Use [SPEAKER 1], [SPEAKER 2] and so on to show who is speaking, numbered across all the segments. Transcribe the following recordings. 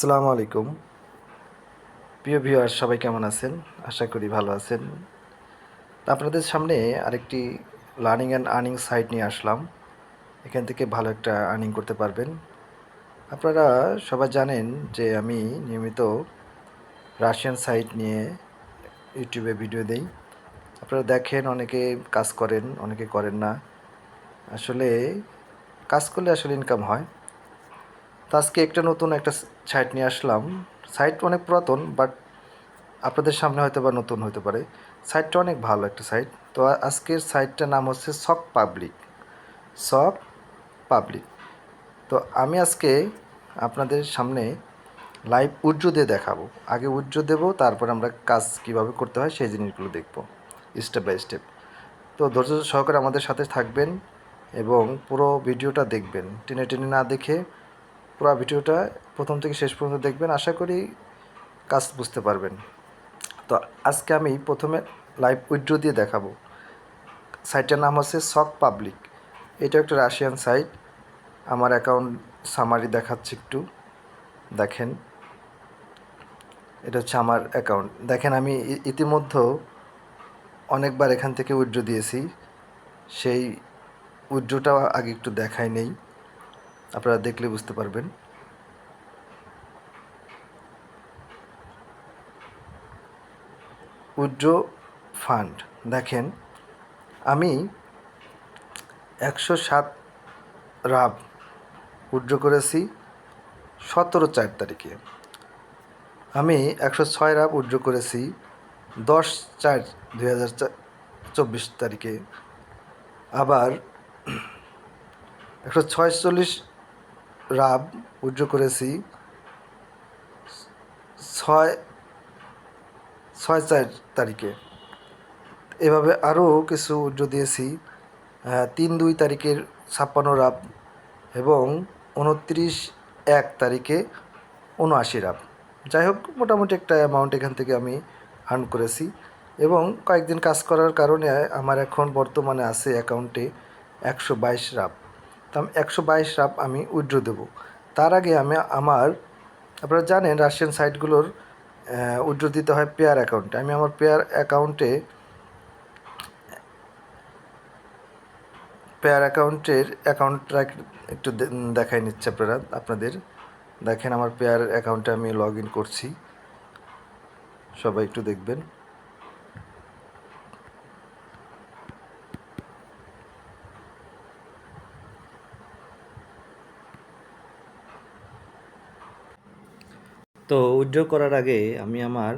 [SPEAKER 1] আসসালামু আলাইকুম। প্রিয় ভিউয়ার সবাই কেমন আছেন? আশা করি ভালো আছেন। আপনাদের সামনে আরেকটি লার্নিং অ্যান্ড আর্নিং সাইট নিয়ে আসলাম। এখান থেকে ভালো একটা আর্নিং করতে পারবেন। আপনারা সবাই জানেন যে আমি নিয়মিত রাশিয়ান সাইট নিয়ে ইউটিউবে ভিডিও দেই। আপনারা দেখেন, অনেকে কাজ করেন, অনেকে করেন না। আসলে কাজ করলে আসলে ইনকাম হয়। তো আজকে একটা নতুন একটা সাইট নিয়ে আসলাম। সাইট অনেক পুরাতন বাট আপনাদের সামনে হয়তো বা নতুন হতে পারে। সাইটটা অনেক ভালো একটা সাইট তো আজকের সাইটটার নাম হচ্ছে সক পাবলিক সক পাবলিক তো আমি আজকে আপনাদের সামনে লাইভ উজ্জ্ব দিয়ে দেখাবো। আগে উজ্জ্ব দেবো, তারপর আমরা কাজ কীভাবে করতে হয় সেই জিনিসগুলো দেখব স্টেপ বাই স্টেপ তো ধৈর্য সহকারে আমাদের সাথে থাকবেন এবং পুরো ভিডিওটা দেখবেন। টেনে টেনে না দেখে পুরো ভিডিওটা প্রথম থেকে শেষ পর্যন্ত দেখবেন। আশা করি কাজ বুঝতে পারবেন। তো আজকে আমি প্রথমে লাইভ উইড্রো দিয়ে দেখাবো। সাইটটার নাম হচ্ছে সক পাবলিক এটা একটা রাশিয়ান সাইট আমার অ্যাকাউন্ট সামারি দেখাচ্ছে একটু। দেখেন। এটা হচ্ছে আমার অ্যাকাউন্ট দেখেন, আমি ইতিমধ্যে অনেকবার এখান থেকে উইড্রো দিয়েছি। সেই উইড্রোটা আগে একটু দেখাই নেই। আপনারা দেখলে বুঝতে পারবেন। উইড্রো ফান্ড, দেখেন, আমি একশো সাত রাব উইড্রো করেছি সতেরো চার তারিখে। আমি একশো ছয় রাব উইড্রো করেছি দশ চার দুই হাজার চব্বিশ তারিখে। আবার একশো ছয়চল্লিশ রাব উইড্রো করেছি। ছয় ছয় চার তারিখে। এভাবে আরও কিছু উইড্রো দিয়েছি। তিন দুই তারিখের ছাপ্পান্ন রাব এবং উনত্রিশ এক তারিখে উনআশি রাব। যাই হোক, মোটামুটি একটা অ্যামাউন্ট এখান থেকে আমি আর্ন করেছি এবং কয়েকদিন কাজ করার কারণে আমার এখন বর্তমানে আছে অ্যাকাউন্টে একশো বাইশ রাব। তো আমি একশো বাইশ রাপ আমি উইড্রো দেবো। তার আগে আমি আমার, আপনারা জানেন রাশিয়ান সাইটগুলোর উইড্রো দিতে হয় পেয়ার অ্যাকাউন্টে। আমি আমার পেয়ার অ্যাকাউন্টে, পেয়ার অ্যাকাউন্টের অ্যাকাউন্টটা একটু দেখাই নিচ্ছে আপনারা, আপনাদের। দেখেন আমার পেয়ার অ্যাকাউন্টে আমি লগ ইন করছি। সবাই একটু দেখবেন। তো উইথড্র করার আগে আমি আমার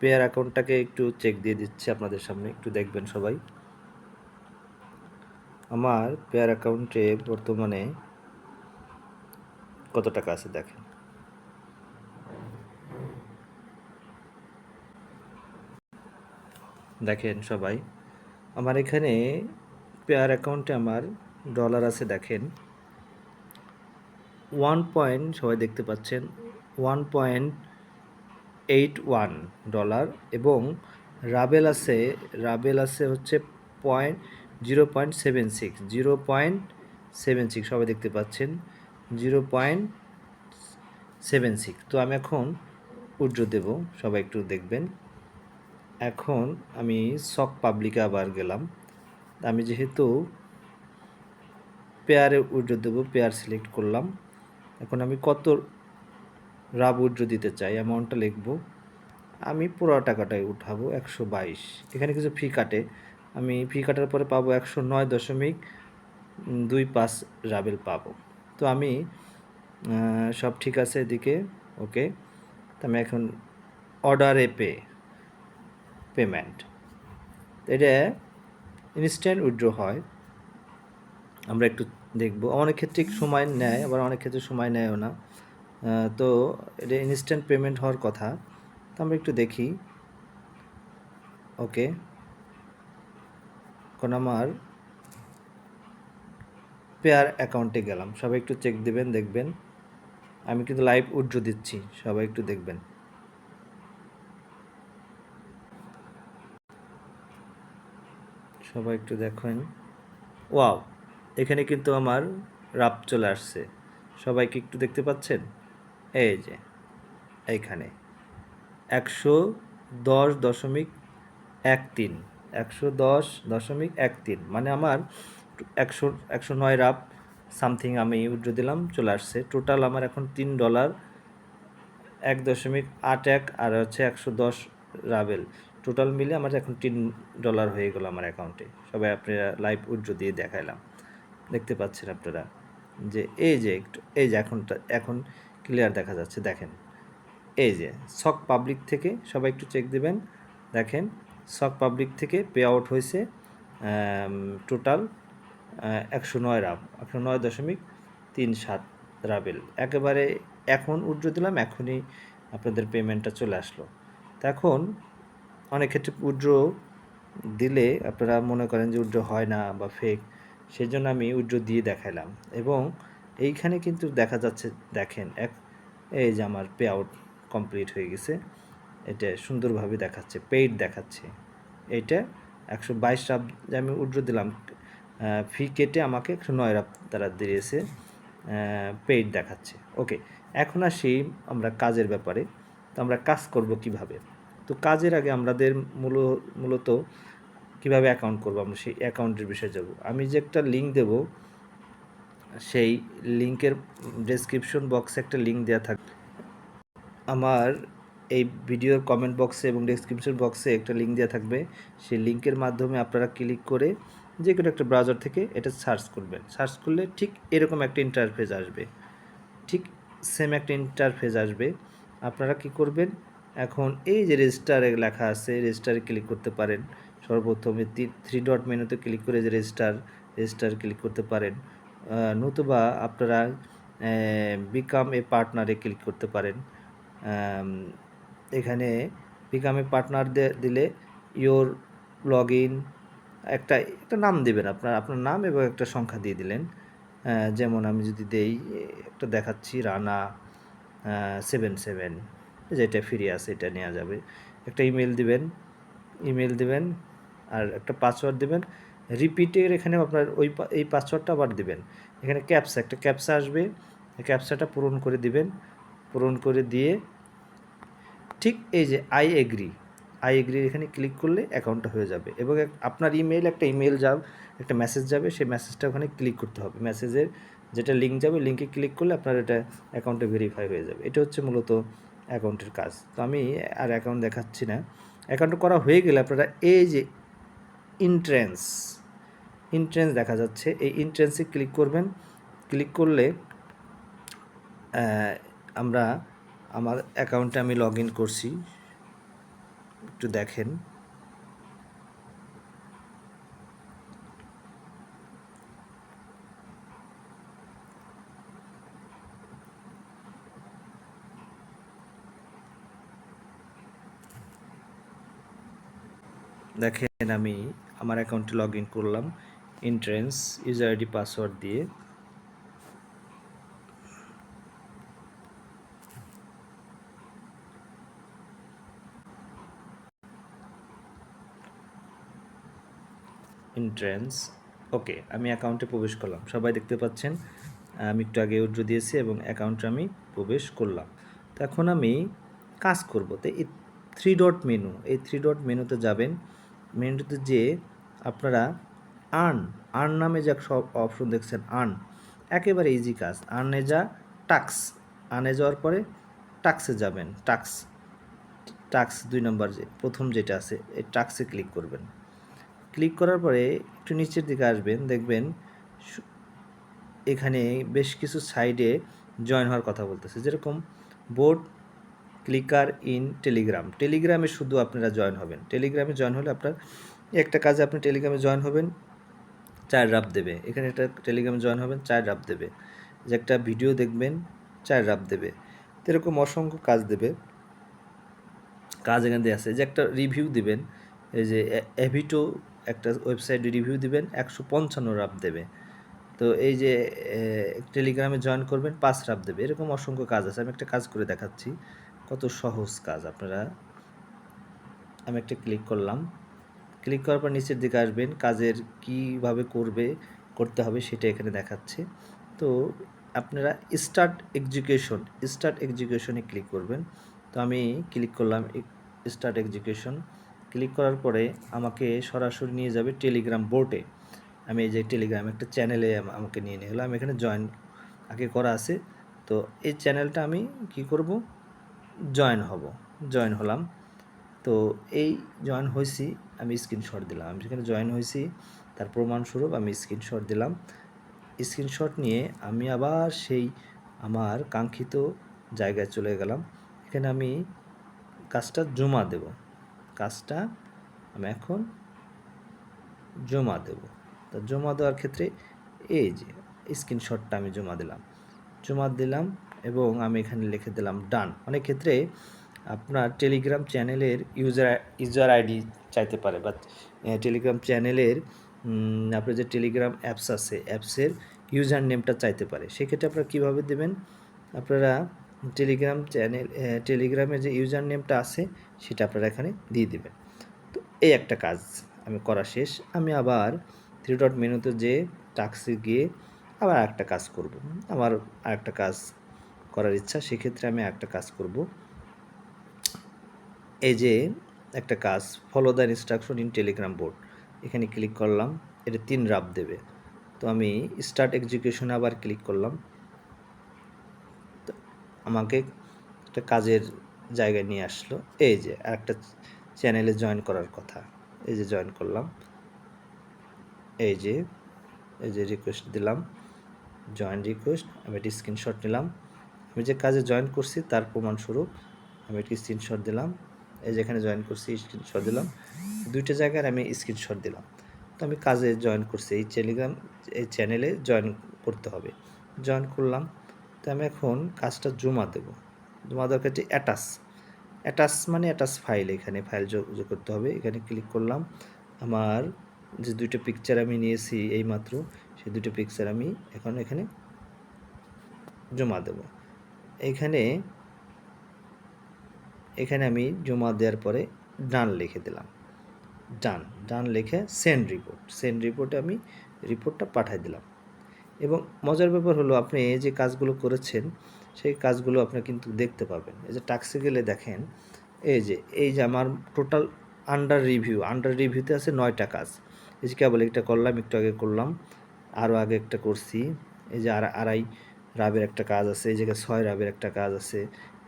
[SPEAKER 1] পেয়ার অ্যাকাউন্টটাকে একটু চেক দিয়ে দিচ্ছি আপনাদের সামনে, একটু দেখবেন সবাই। আমার পেয়ার অ্যাকাউন্টে বর্তমানে কত টাকা আছে দেখেন। দেখেন সবাই, আমার এখানে পেয়ার অ্যাকাউন্টে আমার ডলার আছে দেখেন। ওয়ান পয়েন্ট সবাই দেখতে পাচ্ছেন one point eight one dollar এবং রাবেল আছে রাবেল আছে হচ্ছে point zero point seven six zero point seven six সবাই দেখতে পাচ্ছেন জিরো পয়েন্ট সেভেন সিক্স তো আমি এখন উজ্জ্ব দেব, সবাই একটু দেখবেন। এখন আমি সক পাবলিকে আবার গেলাম। আমি যেহেতু পেয়ারে উজ্জ্ব দেবো পেয়ার সিলেক্ট করলাম। এখন আমি কত রাব উজ্জ্ব দিতে চাই অ্যামাউন্টটা লিখব। আমি পুরো টাকাটাই উঠাবো, একশো বাইশ। এখানে কিছু ফি কাটে। আমি ফি কাটার পরে পাবো একশো নয় দশমিক দুই পাঁচ রাবেল পাবো। তো আমি সব ঠিক আছে এদিকে? ওকে। তো আমি এখন অর্ডারে পে, পেমেন্ট। এটা ইনস্ট্যান্ট উইথড্র হয়। আমরা একটু দেখব। অনেক ক্ষেত্রে সময় নেয়, আবার অনেক ক্ষেত্রে সময় নেয়ও না। তো এটা ইনস্ট্যান্ট পেমেন্ট হওয়ার কথা। তো আমরা একটু দেখি। ওকে এখন আমার পেয়ার অ্যাকাউন্টে গেলাম। সবাই একটু চেক দিবেন, দেখবেন। আমি কিন্তু লাইভ উজ্জ্ব দিচ্ছি। সবাই একটু দেখবেন। সবাই একটু দেখেন। ওয়াও এখানে কিন্তু আমার রাপ চলে আসছে। সবাইকে একটু দেখতে পাচ্ছেন? এই যে, এইখানে। একশো দশ দশমিক এক তিন একশো দশ দশমিক এক তিন মানে আমার একশো একশো নয় রাপ সামথিং আমি উইড্রো দিলাম, চলে আসছে। টোটাল আমার এখন তিন ডলার এক দশমিক আট এক আর হচ্ছে একশো দশ রাবেল। টোটাল মিলে আমার এখন তিন ডলার হয়ে গেল আমার অ্যাকাউন্টে। সবাই আপনারা লাইভ উইড্রো দিয়ে দেখাইলাম। দেখতে পাচ্ছেন আপনারা যে, এই যে একটু, এই যে এখনটা, এখন ক্লিয়ার দেখা যাচ্ছে, দেখেন। এই যে সক পাবলিক থেকে সবাই একটু চেক দিবেন। দেখেন সক পাবলিক থেকে পে আউট হয়েছে টোটাল একশো নয় রাব, একশো নয় দশমিক তিন সাত রাবেল। একেবারে এখন উজ্জ্ব দিলাম, এখনই আপনাদের পেমেন্টটা চলে আসলো। এখন অনেক ক্ষেত্রে উজ্জ্ব দিলে আপনারা মনে করেন যে উজ্জ্ব হয় না বা ফেক সেই জন্য আমি উজ্জ্ব দিয়ে দেখাইলাম। এবং এইখানে কিন্তু দেখা যাচ্ছে, দেখেন, এক, এই যে আমার পে আউট কমপ্লিট হয়ে গেছে। এটা সুন্দরভাবে দেখাচ্ছে পেইড দেখাচ্ছে। এইটা একশো বাইশ রাব যে আমি উড্রো দিলাম ফি কেটে আমাকে একশো নয় রাব তারা দিয়েছে পেইড দেখাচ্ছে। ওকে, এখন আসি আমরা কাজের ব্যাপারে। তো আমরা কাজ করব কীভাবে? তো কাজের আগে আমাদের মূল, মূলত কীভাবে অ্যাকাউন্ট করব আমরা সেই অ্যাকাউন্টের বিষয়ে যাব। আমি যে একটা লিঙ্ক দেব সেই লিঙ্কের ডেসক্রিপশন বক্সে একটা লিঙ্ক দেওয়া থাকবে আমার এই ভিডিওর কমেন্ট বক্সে এবং ডেসক্রিপশন বক্সে একটা লিঙ্ক দেওয়া থাকবে। সেই লিঙ্কের মাধ্যমে আপনারা ক্লিক করে যে কোনো একটা ব্রাউজার থেকে এটা সার্চ করবেন। সার্চ করলে ঠিক এরকম একটা ইন্টারফেস আসবে। ঠিক সেম একটা ইন্টারফেস আসবে। আপনারা কি করবেন? এখন এই যে রেজিস্টারে লেখা আছে রেজিস্টারে ক্লিক করতে পারেন। সর্বপ্রথমে থ্রি ডট মেনুতে ক্লিক করে যে রেজিস্টার রেজিস্টার ক্লিক করতে পারেন। নতুবা আপনারা বিকাম এ পার্টনারে ক্লিক করতে পারেন। এখানে বিকাম এ পার্টনার দিলে ইয়োর লগ ইন একটা একটা নাম দেবেন আপনার আপনার নাম এবং একটা সংখ্যা দিয়ে দিলেন। যেমন আমি যদি দেই, একটা দেখাচ্ছি, রানা সেভেন সেভেন যেটা ফ্রি আছে, এটা নেওয়া যাবে। একটা ইমেল দিবেন ইমেল দিবেন, আর একটা পাসওয়ার্ড দিবেন। রিপিটের এখানে আপনার ওই এই পাসওয়ার্ডটা আবার দিবেন। এখানে ক্যাপসা একটা ক্যাপসা আসবে। ক্যাপসাটা পূরণ করে দিবেন। পূরণ করে দিয়ে ঠিক এই যে আই এগ্রি আই এগ্রির এখানে ক্লিক করলে অ্যাকাউন্টটা হয়ে যাবে। এবং আপনার ইমেল একটা ইমেল যাব একটা মেসেজ যাবে, সেই মেসেজটা ওখানে ক্লিক করতে হবে। মেসেজের যেটা লিঙ্ক যাবে লিঙ্কে ক্লিক করলে আপনার এটা অ্যাকাউন্টে ভেরিফাই হয়ে যাবে। এটা হচ্ছে মূলত অ্যাকাউন্টের কাজ। তো আমি আর অ্যাকাউন্ট দেখাচ্ছি না। অ্যাকাউন্ট করা হয়ে গেলে আপনারা এই যে ইন্ট্রেন্স ইন্ট্রেন্স দেখা যাচ্ছে। এই ইন্ট্রেন্সে ক্লিক করবেন। ক্লিক করলে আমরা আমার অ্যাকাউন্টে আমি লগ ইন করছি। একটু দেখেন। দেখেন আমি আমার অ্যাকাউন্টে লগ ইন করলাম। এন্ট্রেন্স ইউজার আইডি পাসওয়ার্ড দিয়ে। এন্ট্রেন্স ওকে আমি অ্যাকাউন্টে প্রবেশ করলাম। সবাই দেখতে পাচ্ছেন? আমি একটু আগে উজ্জ্ব দিয়েছি এবং অ্যাকাউন্টে আমি প্রবেশ করলাম। তো এখন আমি কাজ করব। তো এই থ্রি ডট মেনু এই থ্রি ডট মেনুতে যাবেন। মেনুতে যে আপনারা আর্ন আর্ন নামে যা সব অপশন দেখছেন আর্ন একেবারে ইজি কাজ। আর্নে যা টাক্স আর্নে যাওয়ার পরে টাক্সে যাবেন। টাক্স টাক্স দুই নম্বর যে, প্রথম যেটা আছে, এই টাক্সে ক্লিক করবেন। ক্লিক করার পরে একটু নিচের দিকে আসবেন, দেখবেন এখানে বেশ কিছু সাইডে জয়েন হওয়ার কথা বলতেছে। যেরকম বোর্ড ক্লিকার ইন টেলিগ্রাম টেলিগ্রামে শুধু আপনারা জয়েন হবেন। টেলিগ্রামে জয়েন হলে আপনার একটা কাজে আপনি টেলিগ্রামে জয়েন হবেন। চার রাপ দেবে। এখানে একটা টেলিগ্রামে জয়েন হবেন, চার রাপ দেবে। যে একটা ভিডিও দেখবেন, চার রাপ দেবে। এরকম অসংখ্য কাজ দেবে। কাজ এখান দিয়ে আছে। যে একটা রিভিউ দিবেন, এই যে অ্যাভিটো একটা ওয়েবসাইটে রিভিউ দিবেন, একশো পঞ্চান্ন রাপ দেবে। তো এই যে টেলিগ্রামে জয়েন করবেন, পাঁচ রাপ দেবে। এরকম অসংখ্য কাজ আছে। আমি একটা কাজ করে দেখাচ্ছি। কত সহজ কাজ আপনারা। আমি একটা ক্লিক করলাম। ক্লিক করার পর নিচের দিকে আসবেন, কাজের কীভাবে করবে, করতে হবে সেটা এখানে দেখাচ্ছে। তো আপনারা স্টার্ট এক্সিকিউশন স্টার্ট এক্সিকিউশনে ক্লিক করবেন। তো আমি ক্লিক করলাম স্টার্ট এক্সিকিউশন ক্লিক করার পরে আমাকে সরাসরি নিয়ে যাবে টেলিগ্রাম বোর্ডে আমি এই যে টেলিগ্রাম একটা চ্যানেলে আমাকে নিয়ে নিয়ে গেলো আমি এখানে জয়েন আগে করা আছে। তো এই চ্যানেলটা আমি কি করব? জয়েন হব। জয়েন হলাম। তো এই জয়েন হয়েছি আমি স্ক্রিনশট দিলাম। আমি সেখানে জয়েন হয়েছি তার প্রমাণস্বরূপ আমি স্ক্রিনশট দিলাম। স্ক্রিনশট নিয়ে আমি আবার সেই আমার কাঙ্ক্ষিত জায়গায় চলে গেলাম। এখানে আমি কাজটা জমা দেব। কাজটা আমি এখন জমা দেব। তো জমা দেওয়ার ক্ষেত্রে এই যে স্ক্রিনশটটা আমি জমা দিলাম। জমা দিলাম এবং আমি এখানে লিখে দিলাম ডান অনেক ক্ষেত্রে আপনার টেলিগ্রাম চ্যানেলের ইউজার ইউজার আইডি চাইতে পারে বা টেলিগ্রাম চ্যানেলের আপনার যে টেলিগ্রাম অ্যাপস আছে অ্যাপসের ইউজার নেমটা চাইতে পারে। সেক্ষেত্রে আপনারা কীভাবে দেবেন? আপনারা টেলিগ্রাম চ্যানেল টেলিগ্রামের যে ইউজার নেমটা আছে, সেটা আপনারা এখানে দিয়ে দেবেন। তো এই একটা কাজ আমি করা শেষ। আমি আবার থ্রি ডট মেনুতে যে টাক্সে গিয়ে আবার একটা কাজ করব। আমার আরেকটা কাজ করার ইচ্ছা, সেক্ষেত্রে আমি একটা কাজ করব। এই যে একটা কাজ follow the instruction in Telegram board এখানে ক্লিক করলাম, এটা তিন রাব দেবে। তো আমি স্টার্ট এক্সিকিউশনে আবার ক্লিক করলাম। আমাকে একটা কাজের জায়গায় নিয়ে আসলো। এই যে আর একটা চ্যানেলে জয়েন করার কথা। এই যে জয়েন করলাম। এই যে এই যে রিকোয়েস্ট দিলাম। জয়েন রিকোয়েস্ট আমি একটি স্ক্রিনশট নিলাম। আমি যে কাজে জয়েন করছি, তার প্রমাণস্বরূপ আমি একটি স্ক্রিনশট দিলাম। এই যে এখানে জয়েন করছি স্ক্রিনশট দিলাম। দুইটা জায়গার আমি স্ক্রিনশট দিলাম। তো আমি কাজে জয়েন করছি, এই টেলিগ্রাম এই চ্যানেলে জয়েন করতে হবে। জয়েন করলাম, তো আমি এখন কাজটা জমা দেব। জমা দেওয়ার ক্ষেত্রে অ্যাটাচ অ্যাটাচ মানে অ্যাটাচ ফাইল এখানে ফাইল যোগ করতে হবে। এখানে ক্লিক করলাম। আমার যে দুইটা পিকচার আমি নিয়েছি এইমাত্র সেই দুটো পিকচার আমি এখন এখানে জমা দেব। এখানে এখানে আমি জমা দেওয়ার পরে ডান লিখে দিলাম। ডান ডান লিখে সেন্ড রিপোর্ট সেন্ড রিপোর্টে আমি রিপোর্টটা পাঠিয়ে দিলাম। এবং মজার ব্যাপার হলো আপনি যে কাজগুলো করেছেন, সেই কাজগুলো আপনি কিন্তু দেখতে পাবেন এই যে টাক্সে গেলে দেখেন, এই যে এই যে আমার টোটাল আন্ডার রিভিউ আন্ডার রিভিউতে আছে নয়টা কাজ। এই যে কেবল একটা করলাম, একটু আগে করলাম আরও আগে একটা করছি। এই যে আর, আড়াই রাবের একটা কাজ আছে, এই জায়গায় ছয় রাবের একটা কাজ আছে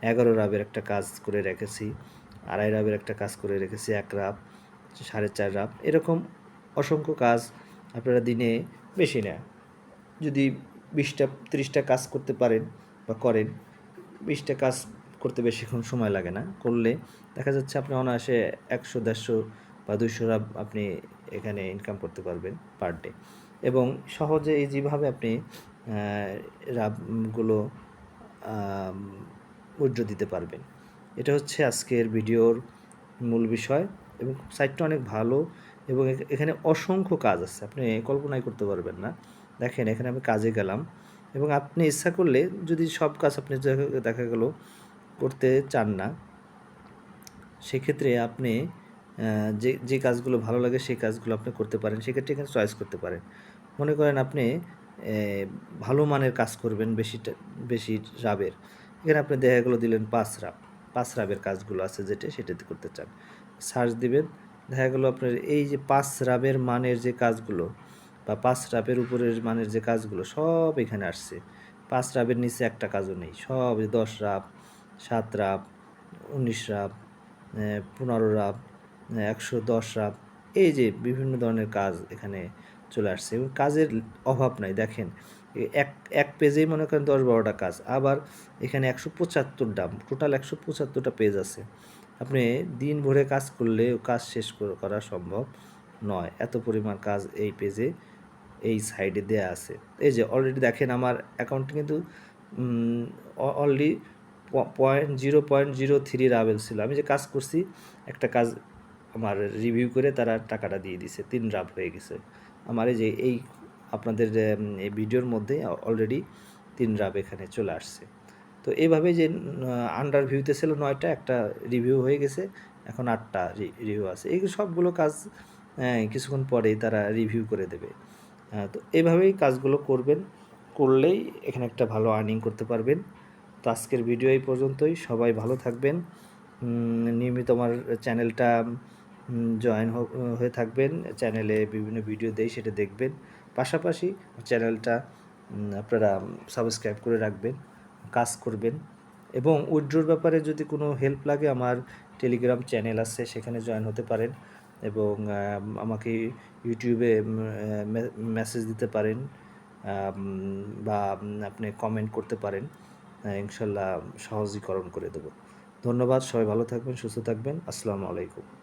[SPEAKER 1] এগারো রাবের একটা কাজ করে রেখেছি, আড়াই রাবের একটা কাজ করে রেখেছি, এক রাব, সাড়ে চার রাব, এরকম অসংখ্য কাজ আপনারা দিনে বেশি না যদি বিশটা, তিরিশটা কাজ করতে পারেন বা করেন, বিশটা কাজ করতে বেশিক্ষণ সময় লাগে না, করলে দেখা যাচ্ছে আপনি অনায়াসে একশো, দেড়শো বা দুইশো রাব আপনি এখানে ইনকাম করতে পারবেন পার ডে এবং সহজে এই যেভাবে আপনি রাবগুলো উইড্রো দিতে পারবেন। এটা হচ্ছে আজকের ভিডিওর মূল বিষয় এবং সাইটটা অনেক ভালো এবং এখ- এখানে অসংখ্য কাজ আছে। আপনি কল্পনাই করতে পারবেন না। দেখেন, এখানে আমি কাজে গেলাম এবং আপনি ইচ্ছা করলে যদি সব কাজ আপনি দেখা- গেল করতে চান না, সেক্ষেত্রে আপনি যে যে কাজগুলো ভালো লাগে সেই কাজগুলো আপনি করতে পারেন। সেক্ষেত্রে এখানে চয়েস করতে পারেন। মনে করেন আপনি ভালো মানের কাজ করবেন বেশিটা, বেশি রাবের। এখানে আপনি দেখা গেলো দিলেন পাঁচ রাব, পাঁচ রাবের কাজগুলো আছে যেটা সেটাতে করতে চান। সার্চ দিবেন দেখা গেলো আপনার এই যে পাঁচ রাবের মানের যে কাজগুলো বা পাঁচ রাবের উপরের মানের যে কাজগুলো সব এখানে আসছে। পাঁচ রাবের নিচে একটা কাজও নেই, সব দশ রাব, সাত রাব, উনিশ রাব পনেরো রাব একশো দশ রাব, এই যে বিভিন্ন ধরনের কাজ এখানে চলে আসছে এবং কাজের অভাব নাই। দেখেন এক এক পেজেই মনে করেন দশ বারোটা কাজ। আবার এখানে একশো পঁচাত্তর ডাম টোটাল একশো পঁচাত্তরটা পেজ আছে। আপনি দিন ভরে কাজ করলে কাজ শেষ করা সম্ভব নয়। এত পরিমাণ কাজ এই পেজে এই সাইডে দেয়া আছে। এই যে অলরেডি দেখেন আমার অ্যাকাউন্টে কিন্তু already point zero point zero three rouble ছিল। আমি যে কাজ করছি, একটা কাজ আমার রিভিউ করে তারা টাকাটা দিয়ে দিছে। তিন রাব হয়ে গেছে। আমার এই যে এই আপনাদের এই ভিডিওর মধ্যে অলরেডি তিন রাব এখানে চলে আসছে। তো এইভাবে যে আন্ডার ভিউতে ছিল নয়টা, একটা রিভিউ হয়ে গেছে, এখন আটটা রিভিউ আছে। এই সবগুলো কাজ কিছুক্ষণ পরেই তারা রিভিউ করে দেবে। তো এভাবেই কাজগুলো করবেন, করলেই এখানে একটা ভালো আর্নিং করতে পারবেন। তো আজকের ভিডিও এই পর্যন্তই। সবাই ভালো থাকবেন। নিয়মিত আমার চ্যানেলটা জয়েন হয়ে থাকবেন। চ্যানেলে বিভিন্ন ভিডিও দেই, সেটা দেখবেন। পাশাপাশি চ্যানেলটা আপনারা সাবস্ক্রাইব করে রাখবেন, কাজ করবেন। এবং উইড্রোর ব্যাপারে যদি কোনো হেল্প লাগে, আমার টেলিগ্রাম চ্যানেল আছে, সেখানে জয়েন হতে পারেন। এবং আমাকে ইউটিউবে মেসেজ দিতে পারেন বা আপনি কমেন্ট করতে পারেন। ইনশাল্লাহ সহজীকরণ করে দেবো। ধন্যবাদ, সবাই ভালো থাকবেন, সুস্থ থাকবেন। আসসালামু আলাইকুম।